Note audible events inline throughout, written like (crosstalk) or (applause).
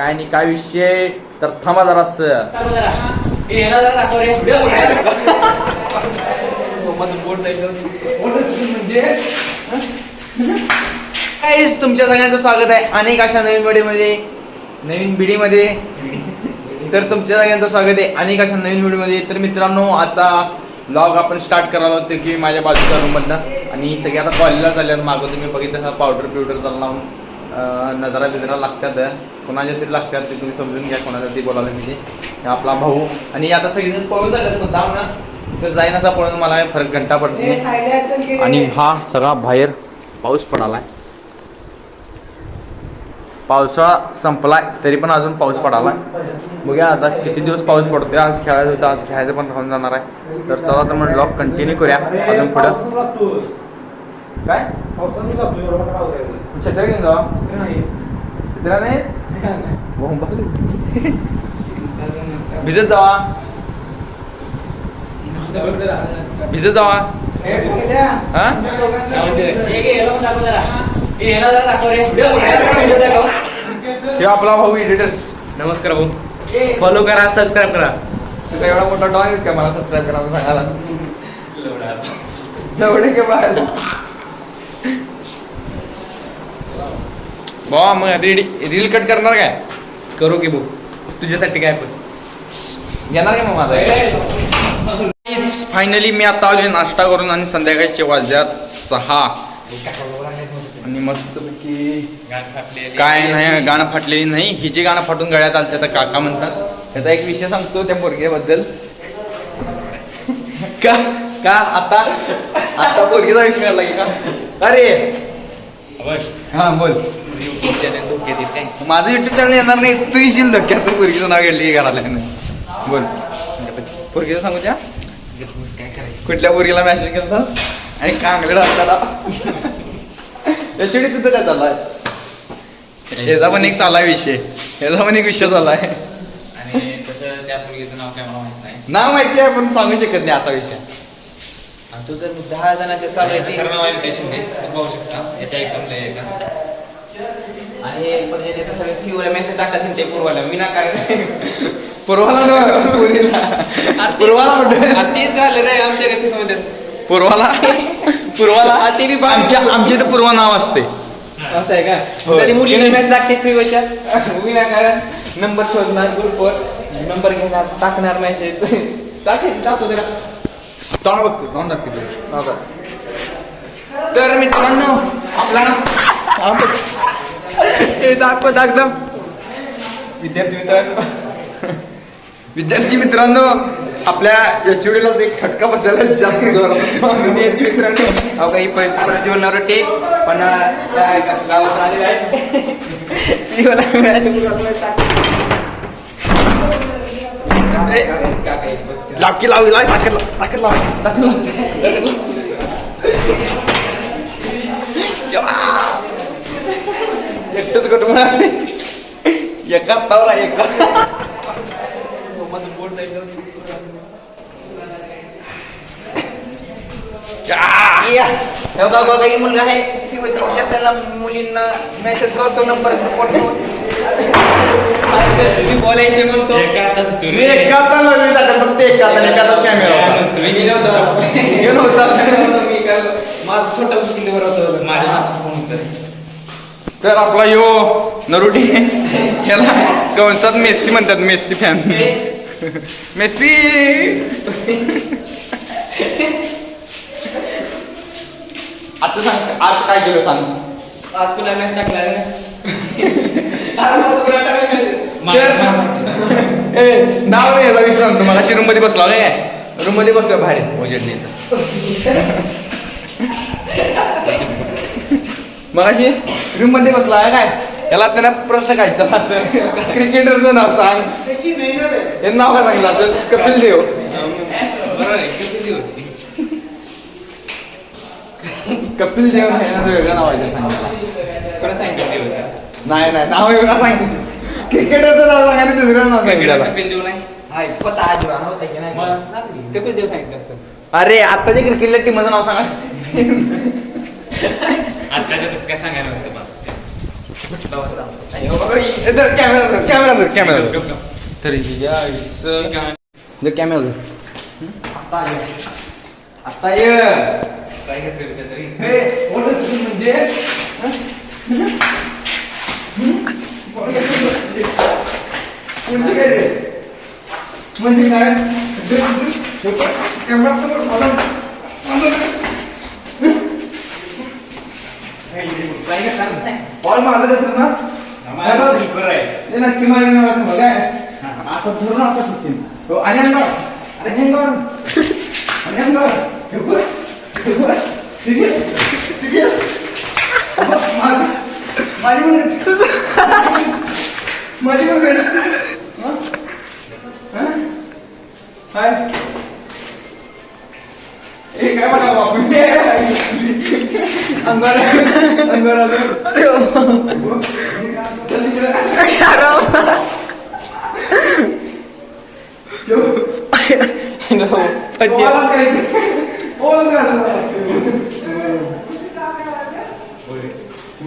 काय नाही काय विषय तर थांबा जरास काहीच तुमच्या सगळ्यांचं स्वागत आहे. अनेक अशा नवीन व्हिडिओमध्ये नवीन व्हिडिओमध्ये तर तुमच्या सगळ्यांचं स्वागत आहे. अनेक अशा नवीन व्हिडिओमध्ये. तर मित्रांनो आजचा ब्लॉग आपण स्टार्ट करायला होतो की माझ्या बाजूच्या रूममधनं आणि सगळे आता कॉलेजला चालल्यात. मागं तुम्ही बघितलं पावडर पिवडर चालू लावून अं, नजरा बिजरा लागतात. कोणाच्या तरी लागतात ते तुम्ही समजून घ्या कोणाच्या तरी बोलावलं मी ते आपला भाऊ. आणि आता सगळेजण पळून झाल्यात मुद्दाम ना. तर जाईन असा पळून मला फरक घंटा पडत. आणि हा सगळा बाहेर पाऊस पडालाय. पावसाळा संपलाय तरी पण अजून पाऊस पडालाय. बघूया आता किती दिवस पाऊस पडतोय. आज खेळायचं होतं आज खेळायचं पण राहून जाणार आहे. तर चला तर मग ब्लॉग कंटिन्यू करूया. अजून पुढं. काय? घेऊन भिजत जावा भिजत जावा हा हे आपला भाऊ एडिटर नमस्कार भाऊ फॉलो करा सबस्क्राईब करा तुझा एवढा मोठा डॉग आहेस का मला सबस्क्राईब करा सांगायला एवढे के बाहेर भावा मग रील रील कट करणार काय? करू की भाऊ. तुझ्यासाठी काय पण. येणार का मग माझा? फायनली मी आता आलोय नाश्ता करून आणि संध्याकाळचे वाजल्यात सहा. आणि मस्तपैकी काय नाही गाणं फाटलेली नाही. हिची गाणं फाटून गळ्यात आलं तर काका म्हणतात. त्याचा एक विषय सांगतो त्या पोरगेबद्दल. का का आता आता पोरगीचा विषय की का? अरे! हा बोल. युट्यूब चॅनल धोके देत काय माझं युट्यूब चॅनल येणार नाही तू येशील धक्क्यात पोरगीचं नाव घडली घराला बोल. पोरगीचं सांगू त्या काय करायचं? कुठल्या पोरगीला मॅसेज केला आणि कांगड असताना त्याच्याकडे तिथं काय चाललाय? ह्याचा पण एक चाललाय विषय. ह्याचा पण एक विषय चाललाय. आणि तसं त्या मुलगीचं नाव काय मला माहीत नाही. नाव माहिती आहे पण सांगू शकत नाही असा विषय. आणि तू जर दहा जणांच्या चालू याचं आहे. पाहू शकता. याच्या एकदम का आणि पण त्याचं सगळं सीओला मेसेज पूर्वाला. मी ना काय पूर्वाला ना पुरीला. पूर्वाला तेच झालं रे आमच्या गती समजत पूर्वाला? पूर्वाला? हा, ते बी बा- आमच्या आमच्या इथं पूर्व नाव असते असं आहे का? हो. मुलीने मेसेज टाकते सीओच्या विनाकारण नंबर शोधणार ग्रुपवर नंबर घेणार टाकणार मेसेज टाकायचं टाकतो जरा तोंड बघतो तोंड दाखवतो. तर मित्रांनो आपला बघ. (laughs) हे दाखव दाखव विद्यार्थी मित्रांनो. (laughs) विद्यार्थी मित्रांनो आपल्या एचओडीलाच एक खटका बसलेला जास्त विद्यार्थी मित्रांनो अहो काही प्रज्वलनावर टेक पण गावात आलेले आहेत. लावकी लाव लाव टाकेल लाव टाकेल लाव टाकेल लाव. एकटंच कुटुंब आहे. एका तावरा एका. या. बघा बघा ही मुलगा आहे. सीओच्या विद्यार्थ्याला मुलींना मेसेज करतो नंबर बोलायचे म्हणतो. मी एका मी फक्त एका एका कॅमेरा होता. काय माझं छोटा स्किल्लीवर होतं. माझ्या फोन कर तर आपला यो नरुटी याला कंसात मेस्सी म्हणतात मेस्सी फॅन मेस्सी! आता सांग आज काय केलं सांग? आज कुणा मॅच टाकला नाव नाही याचा विषय सांगतो मला रूममध्ये बसला काय? रूममध्ये बसलो बाहेर. ओजडली (laughs) मगाशी रूममध्ये बसला आहे काय? याला त्यांना प्रश्न कायचा असं क्रिकेटरचं नाव सांग. हे नाव काय सांगितलं असेल? कपिल देव. कपिल देव नाही ना वेगळं नाव आहे सांगितलं. नाही नाही नाव वेगळं सांगितलं क्रिकेटरचं नाव सांगायचं दुसरं नाव सांगितलं कपिल देव नाही? होता आज होता की नाही? मग कपिल देव सांगितलं असं अरे आत्ताच्या क्रिकेटला टीमचं नाव सांगा. आत्ताच्या तसं काय सांगायला नव्हतं मला ए, धर, कॅमेरा धर, कॅमेरा धर, कॅमेरा धर. तरी या इथं- धर, कॅमेरा धर. आता ये. आता ये हे, what is this म्हणजे हं? म्हणजे काय रे म्हणजे काय कॅमेरा समोर बॉल मारला असेल ना. हे नक्की मारेल असं बघ, काय आता धरून असं सुटतील हो, आणि अंगावर अरे अंगावर आणि अंगावर हे. हे? Serious? बघ, माझी पण माझी पण? हं? काय काय म्हणाल आपण अंगावर अंगावर आलं अरे चल इकडे. बोला काय बोला काय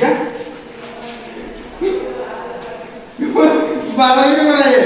या बारावी मला ये तिकडून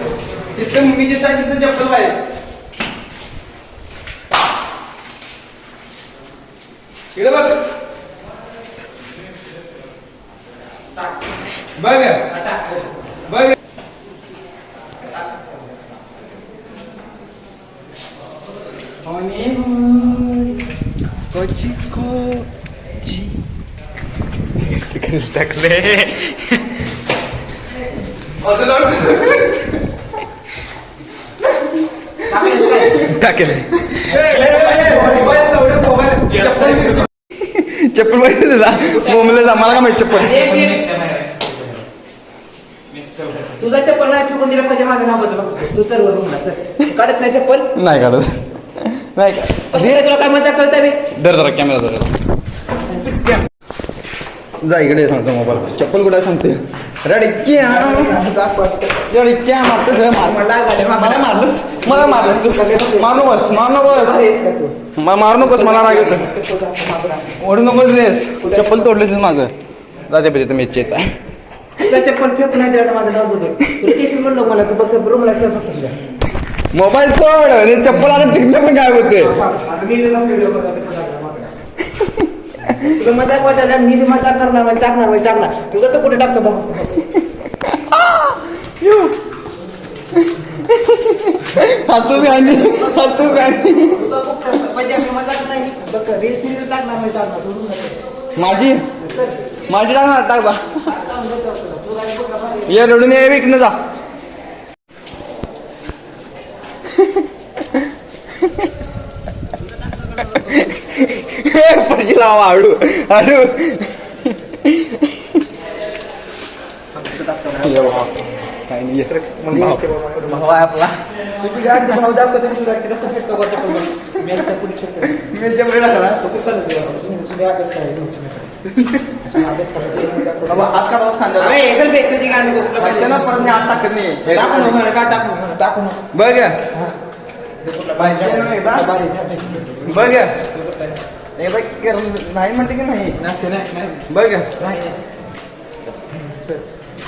इथं जे साईड तिथं चप्पल पाहिजे इकडे बघ बघ आणि कोची कोची टाकले टाकले चप्पल पाहिजे तुला बोंबले जा मला का माहिती चप्पल? तुझा चप्पल नाही फेकून दिला पाहिजे माझं नाव बदल तू चल वर रूमला चल. काढत नाही चप्पल? नाही काढत. नाही का कसं काय तुला काय म्हणता कळतं बे धर जरा कॅमेरा धर जा इकडे सांगतो मोबाईल चप्पल कुठे सांगते. रेडी क्या रेडी क्या मारतोस हे? मार. मला मारलंस? मला मारलंस तू. मार नकोस मार नकोस. मार नकोस मला राग येतो ओढू नकोस रेस चप्पल तोडलेस माझं. जाते पाहिजे मी येत आहे. चप्पल फेकून नाही दिला माझं नाव केस म्हणलो मला तू फक्त रूमला चल फक्त तुझ्या मोबाईल तोड. आणि चप्पल आता तिकडे पण काय होते आता मी वेगळाच व्हिडिओ तुला मजाक वाटायला मी बी मजाक करणार म्हणजे टाकणार म्हणजे टाकणार. तुझं तर कुठे टाकतो बघ. हसूच गाणी हसूच गाणी म्हणजे मजाक नाही टाकणार म्हणजे माझी? माझी टाकणार टाक बा. ये रडून ये विकणं जा पडशी लावा हळू हळू ये बाबा. काय नाही ये. भाऊ- भाऊ आहे आपला तुझी गाडी भाव दाखवतो मी तुला कसं फेकतो बघ चप्पल बघ. हे नाही. बघ म्हणते की नाही? नसते, नाही, नाही. बघ. नाही,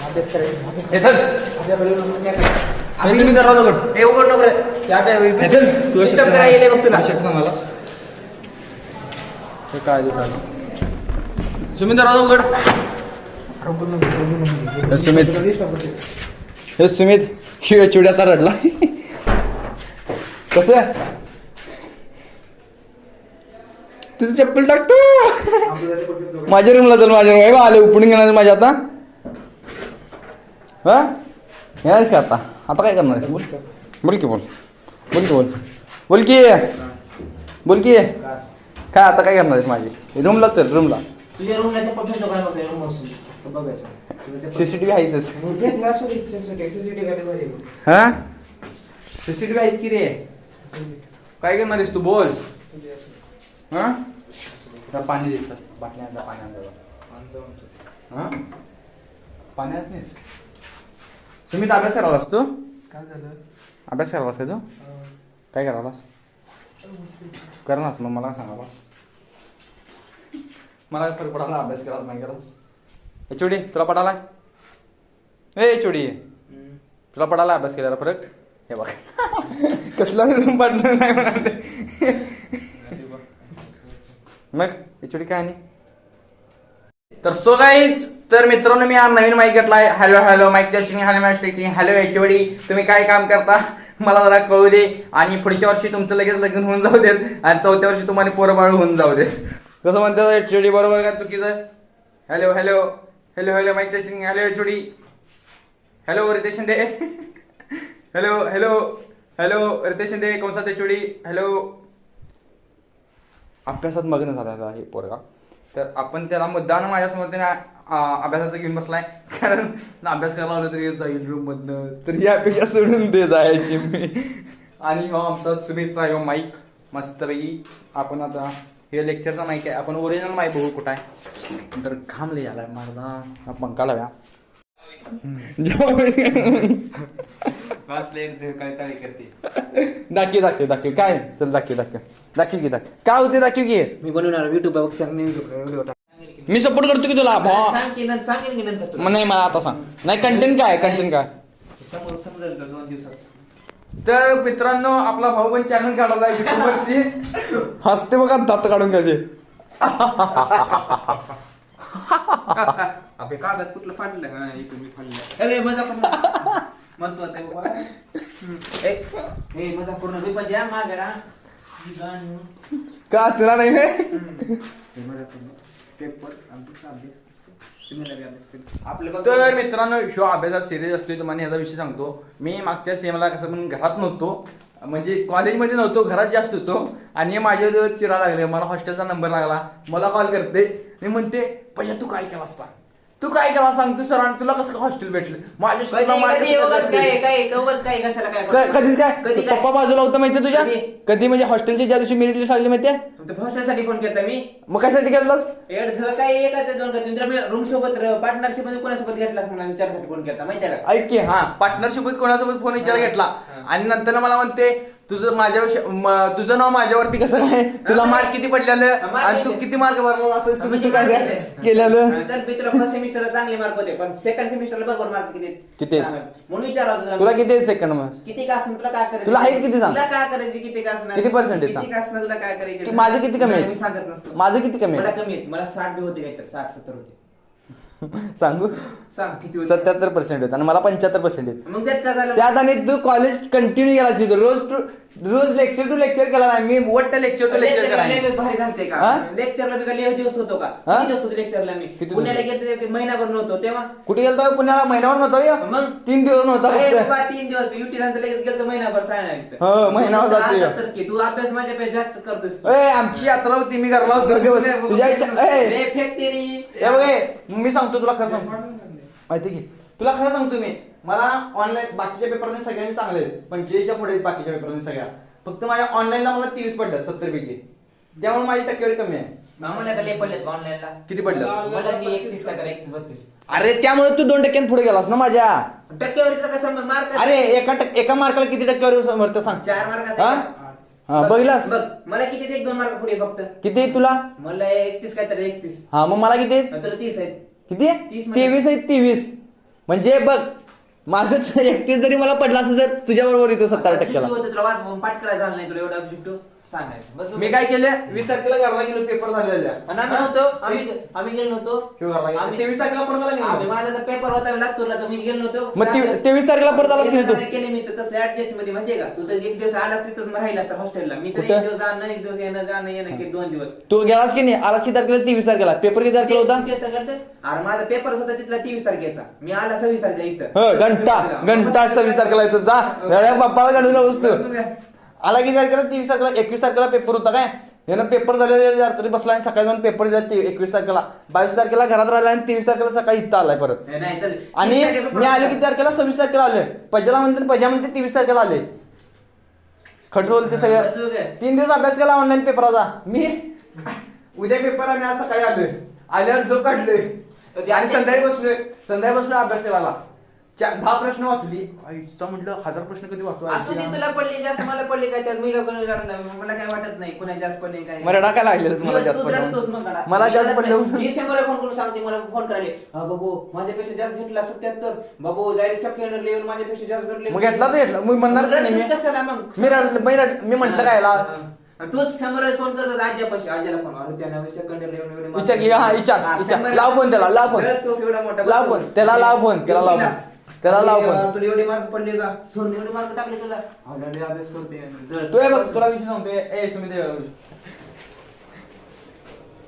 अभ्यास काय दिसायला सुमित उघड. सुमित. हे सुमित. चिवड्याचा रडला. (laughs) कसं तुझं चप्पल टाकतो. माझ्या रूमला चल माझ्या रूम आले उपडून घेणार माझ्या आता. हा? यायच का आता? आता काय करणार आहेस? बोल. बोल की बोल. बोल की बोल. बोल की. बोल की. काय आता काय करणार आहेस माझी? रूमला चल रूमला तुझ्या सीसीटीव्ही आहेतच हा? सीसीटीव्ही आहेत की रे. काय करणार आहेस तू? बोल. हा? पाणी देतात बाटल्या आणजा, पाणी आणजा. हा पाण्यात नाही तुम्ही तर अभ्यास करावास तू काय झालं? अभ्यास करावास का तू. काय करावास करणार मग मला सांगा मला फरक पडाला अभ्यास करायला नाही करास ए चोडी तुला पडाला ए चोडी. तुला पडाला अभ्यास केलेला फरक? हे बघ. (laughs) कसला पडणार नाही म्हणाले मग हे काय आणि? तर सो गाईज तर मित्रांनो मी हा नवीन माईक घेतलाय. हॅलो हॅलो माईक दर्शनी hello mic testing hello HOD तुम्ही काय काम करता? मला जरा कळू दे. आणि पुढच्या वर्षी तुमचं लगेच लग्न होऊन जाऊ देत. आणि चौथ्या वर्षी तुम्हाला पोरंबाळ होऊन जाऊ देत. कसं म्हणतात एचडी बरोबर का चुकीचं? Hello hello hello hello mic testing hello HD hello Ritesh Shinde. Hello hello hello Ritesh Shinde. कोणसा HOD hello अभ्यासात मग्न झालेला आहे पोरगा. तर आपण त्याला मुद्दानं माझ्यासमोर त्याने अभ्यासाचं घेऊन बसलाय. कारण अभ्यास करायला आलं तरी जाईल रूम मधनं. तर ही अपेक्षा सोडून दे जायची मी. आणि हा आमचा सुमितचा आहे हो, माईक. मस्तपैकी. आपण आता हे लेक्चरचा माईक आहे. आपण ओरिजिनल माईक बघू कुठं आहे. तर घामले याला माझा हा पंखा लाव्या जेव्हा दाखव दाखव दाखव. काय? चल दाखव दाखव. दाखव की दाखव. काय होते दाखव की? मी बनवणार युट्यूब व्हिडिओ मी सपोर्ट करतो की तुला? भावा सांग की नंतर सांगेन की नंतर मग नाही मला आता सांग. नाही कंटेंट काय कंटेंट काय? समोर समजेल का दोन दिवसात? तर मित्रांनो आपला भाऊ पण चॅनल काढला आहे YouTube वरती. हसते बघा दात काढून कसे. आपले कागद कुठलं फाडलं का? इथून मी फाडलं. अरे मजा म्हणतो आता बाबा हम्म. ए ए, मजा पूर्ण मी पण द्या मागडा ही गाणं. का तुला नाही हे? हे मजा पूर्ण पेपर आमचा अभ्यास तुम्ही लगे अभ्यास करा. आपलं बघ. तर मित्रांनो शो अभ्यासात सिरियस असतो तुम्हाला ह्याचा विषय सांगतो. मी मागच्या सेमला कसं पण घरात नव्हतो. म्हणजे कॉलेजमध्ये नव्हतो घरात जास्त होतो. आणि हे माझ्या चिरा लागले मला हॉस्टेलचा नंबर लागला. मला कॉल करते. मी म्हणते पशा तू काय केला सांग? तू काय केला सांग? तू सरांनी तुला कसं हॉस्टेल भेटलं? माझ्या कधी भेटले? काय काय? उगाच काय कशाला काय क- कधीच काय? कधी काय? पप्पा बाजूला होतं माहितीये तुझ्या? कधी? कधी म्हणजे हॉस्टेलची ज्या दिवशी मेरिट लिस्ट लागली माहितीये? हॉस्टेलसाठी फोन केला मी. मग कशासाठी एड झालं काय एकाच दोन का रूम सोबत पार्टनरशिपमध्ये कोणासोबत घेतलास म्हणून विचारासाठी फोन केला माहिती आहे का? ऐक की हा. पार्टनरशिप कोणासोबत फोन विचार घेतला. आणि नंतर मला म्हणते तुझं माझ्याविषयी म- तुझं नाव माझ्यावरती कसं काय? तुला मार्क किती पडलेलं? आणि तू किती? मार्क भरला असं सुरू काय केलेलं? सेमिस्टरला चांगले मार्क होते पण सेकंड सेमिस्टरला बघ मार्क किती. म्हणून विचारा तुला किती सेकंड मग किती का असणार? तुला काय करायचं? तुला आहेत किती सांग? तुला काय करायचे? किती का असणार? किती percentage किती? का असणार? तुला काय करायचं? माझे किती कमी आहेत? मी सांगत नसतो. माझं किती कमी मला आहे कमी आहेत. मला साठ बी होते काहीतरी साठ सत्तर होते. (laughs) सांगू? सांग किती होते? सत्याहत्तर पर्सेंट आहेत आणि मला पंच्याहत्तर पर्सेंट आहेत. मग त्यात काय झालं? त्यात आणि तू कॉलेज कंटिन्यू केला असेल रोज टू रोज लेक्चर टू लेक्चर केला नाही मी वट्ट लेक्चर टू लेक्चर लेक्चरला केला भारी झालते का हा? लेक्चरला मी का लय दिवस होतो का हा? किती दिवस होते लेक्चरला मी दिवस? पुण्याला गेले ते महिनाभर नव्हतो तेव्हा कुठे गेलतो पुण्याला महिन्यावर नव्हता ह्यो? मग? तीन दिवस नव्हता अरे फक्त. बाबा, तीन दिवस युटी नंतर लगेच गेलो महिनाभर सांगणार हो, महिनाभर जातोय. तर की तू अभ्यास माझ्यापेक्षा जास्त करतोस ए आमची यात्रा होती मी घरला होतो दिवस. तुझ्या इच्छा ए लय फेक तेरी हे बघ हे, मी सांगतो तुला खरं सांगतो माहिती की तुला खरं सांगतो मी मला ऑनलाईन बाकीच्या पेपरने सगळ्यांनी चांगले आहेत. पंचेचाळीसच्या पुढे आहेत बाकीच्या पेपरने सगळ्या. फक्त माझ्या ऑनलाईनला मला तेवीस पडतात सत्तर पैकी. त्यामुळे माझी टक्केवारी कमी आहे. लय पडलेत ऑनलाईनला किती पडलं मला की एकतीस का तर एकतीस बत्तीस. अरे त्यामुळे तू दोन टक्क्यात पुढे गेलास ना माझ्या? टक्केवारीचा कसा मार्क अरे एका टक्के एका मार्काला किती टक्केवारी समर्थ सांग. चार मार्काचा हा? आहे. हा बघ, बघलास बघ मला किती? एक दोन मार्क पुढे फक्त? किती आहे तुला? मला एकतीस काय तर एकतीस. हा मग मला किती आहेत? तुला तीस आहेत. किती? तीस. तेवीस आहेत तेवीस. म्हणजे बघ माझं एकटीच जरी मला पडला असं जर तुझ्या बरोबर येतो सत्तर टक्क्याला. पाठ करायला झालं नाही तुला एवढा ऑब्जेक्टिव्ह सांगायचं. बस मी काय केलं? वीस तारखेला घरला गेलो पेपर झालेल्या आणि आम्ही नव्हतो आम्ही आम्ही गेलो नव्हतो. शिव घरला गेलो. आम्ही- तेवीस तारखेला परत आला आम्ही-. माझा तर पेपर होता लातूरला तर मी गेलो नव्हतो. मग ते- तेवीस तारखेला परत आलाच नाही तू? केले मी तर तसले ऍडजस्टमध्ये माहितीये का? तू तर एक दिवस आलास तिथंच राहिला तर हॉस्टेलला मी तर कुठं? एक दिवस जाणं एक दिवस येणं जाणं येणं केलं दोन दिवस. तू गेलास की नाही? आला किती तारखेला? तेवीस तारखेला. पेपर किती तारखेला होता? तारखेला? अरे माझा पेपर होता तिथला तेवीस तारखेचा. मी आला सव्वीस तारखेला इथं. हो घंटा घंटा सव्वीस तारखेला येतो जा. रड्या बाप्पाला घालून वस्तू. आला किती तारखेला? तेवीस तारखेला. एकवीस तारखेला पेपर होता काय? यानं पेपर झालेले रात्री बसला आणि सकाळी जाऊन पेपर दिला एकवीस तारखेला. बावीस तारखेला घरात राहिला आणि तेवीस तारखेला सकाळी इथं आलाय परत. आणि मी आलो किती तारखेला? सव्वीस तारखेला आलोय. पजाला म्हणते पजा म्हणते तेवीस तारखेला आले खटवल ते सगळं. तीन दिवस अभ्यास केला ऑनलाईन पेपराचा मी उद्या पेपर आणि आज सकाळी आलोय. आल्यावर जो काढलोय. आणि संध्याकाळी बसलोय. संध्याकाळी बसलोय अभ्यास करायला. चार दहा प्रश्न वाचली. आईचा म्हटलं हजार प्रश्न कधी असू दे वाचतो तुला पडली जास्त मला पडली काय त्यात? मी काय कोणी विचारलं नाही. मला काय वाटत नाही कोणा जास्त पडले काय मला रडायला लागलेलंच मला जास्त पडलं. मला मी जास्त पडलं. मी शंभर फोन करून सांगते मला फोन करायले हा बाबू माझ्यापेक्षा जास्त घेतला सत्याहत्तर. बाबू डायरेक्ट सेकंड लेवल माझ्यापेक्षा जास्त घेतले मग घेतला तर घेतला. मी म्हणणारच नाही मी. कशाला मग? मी म्हंटल काय याला आणि तूच शंभर फोन करतो आज्यापाशी आज्याला फोन. अरे त्यानं सेकंड लेवल विचार की, हा, विचार, विचार. लाव फोन त्याला, लाव फोन. लाव फोन, त्याला लाव फोन, त्याला लाव फोन. त्याला लाव फोन. तुला एवढे मार्क पडले का? सोन एवढे मार्क टाकले तुला. ऑलरेडी अभ्यास करते. जळ. तू हे बघ तुला विषय सांगतोय. ए सुमित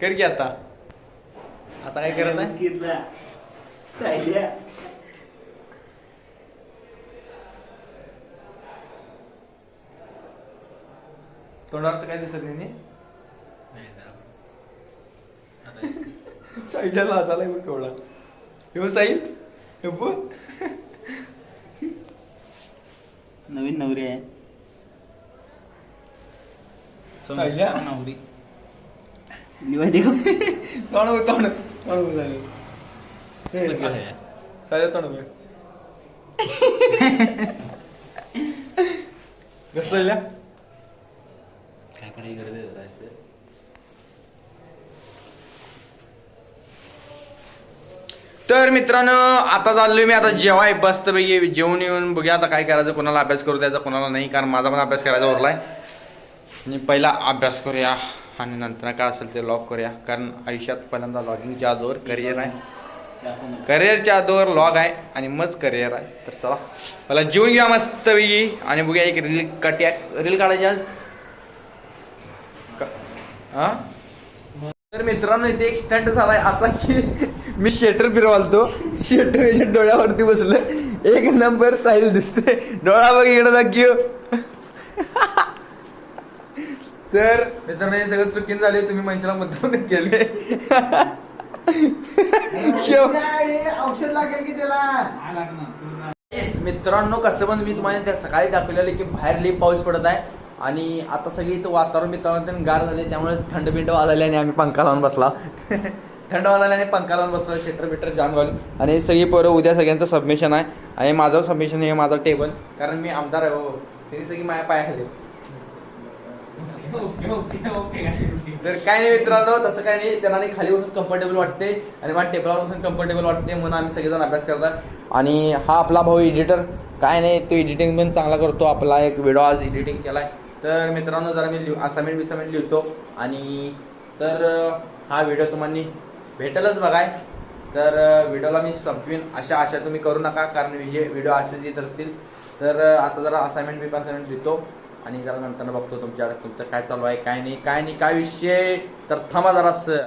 कर की आता. आता काय करत आहे? बघितलं. सायल्या. तोंडावरचं काय दिसत नाही साईला लाजालाय बघ केवढा हे साईल हे बघ. नवीन नवरी आहे साईल्या. निवाय का तोंड बघ, तोंड तोंड बघ साईला. हे, साईला तोंड बघ. (laughs) कसं साईल्या? काय करायची गरज आहे जरा? तर मित्रांनो आता चाललो मी आता जेवाय बसत पैकी जेवून येऊन बघूया आता काय करायचं कोणाला अभ्यास करू द्यायचा कोणाला नाही कारण माझा पण अभ्यास करायचा उरलाय. आणि पहिला अभ्यास करूया आणि नंतर काय असेल ते लॉग करूया कारण आयुष्यात पहिल्यांदा लॉगिंगच्या आजवर करिअर आहे. करिअरच्या आजवर लॉग आहे आणि मच करिअर आहे. तर चला मला जेवून घ्या मस्त पैकी आणि बघूया एक रील कट्या रील काढायची आज? का हा? तर मित्रांनो इथे एक स्टंट झालाय असा की मी शेटर फिरवालतो. शेटर याच्या डोळ्यावरती बसलं एक नंबर साईल दिसते डोळा बघ इकडे दाखव तर मित्रांनो हे सगळं चुकीन झाले तुम्ही मनुष्याला मुद्दाम केले शेव औषध लागेल की त्याला मित्रांनो कसं पण मी तुम्हाला त्या सकाळी दाखवलेलं की बाहेर लई पाऊस पडत आहे. आणि आता सगळी इथं वातावरण मित्रांनो गार झाले त्यामुळे थंड बिंड वाजले आणि आम्ही पंखा लावून बसला. थंड वाजायला आणि पंखा लावून बसलो शेटर बिटर जाम घालून. आणि सगळी पोरं उद्या सगळ्यांचं सबमिशन आहे. आणि माझं सबमिशन हे माझं टेबल कारण मी आमदार आहे हो, हो. त्यांनी सगळी माझ्या पायाखाली. खाली ओके तर काय नाही मित्रांनो तसं काय नाही. त्यांना खाली बसून कम्फर्टेबल वाटते आणि मला टेबलावर बसून कम्फर्टेबल वाटते म्हणून आम्ही सगळेजण अभ्यास करतात. आणि हा आपला भाऊ एडिटर काय नाही तो एडिटिंग पण चांगला करतो. आपला एक व्हिडिओ आज एडिटिंग केलाय. तर मित्रांनो जरा मी असाइनमेंट बिसाइनमेंट लिहितो. आणि तर हा व्हिडिओ तुम्हाला भेटेलच बघाय. तर व्हिडिओला मी संपवीन. अशा आशा तुम्ही करू नका कारण हे व्हिडिओ असे जे धरतील तर आता जरा असाइनमेंट बी असाइनमेंट देतो आणि जरा नंतर बघतो तुमच्या तुमचं काय चालू आहे काय नाही काय नाही काय विषय तर थांबा जरा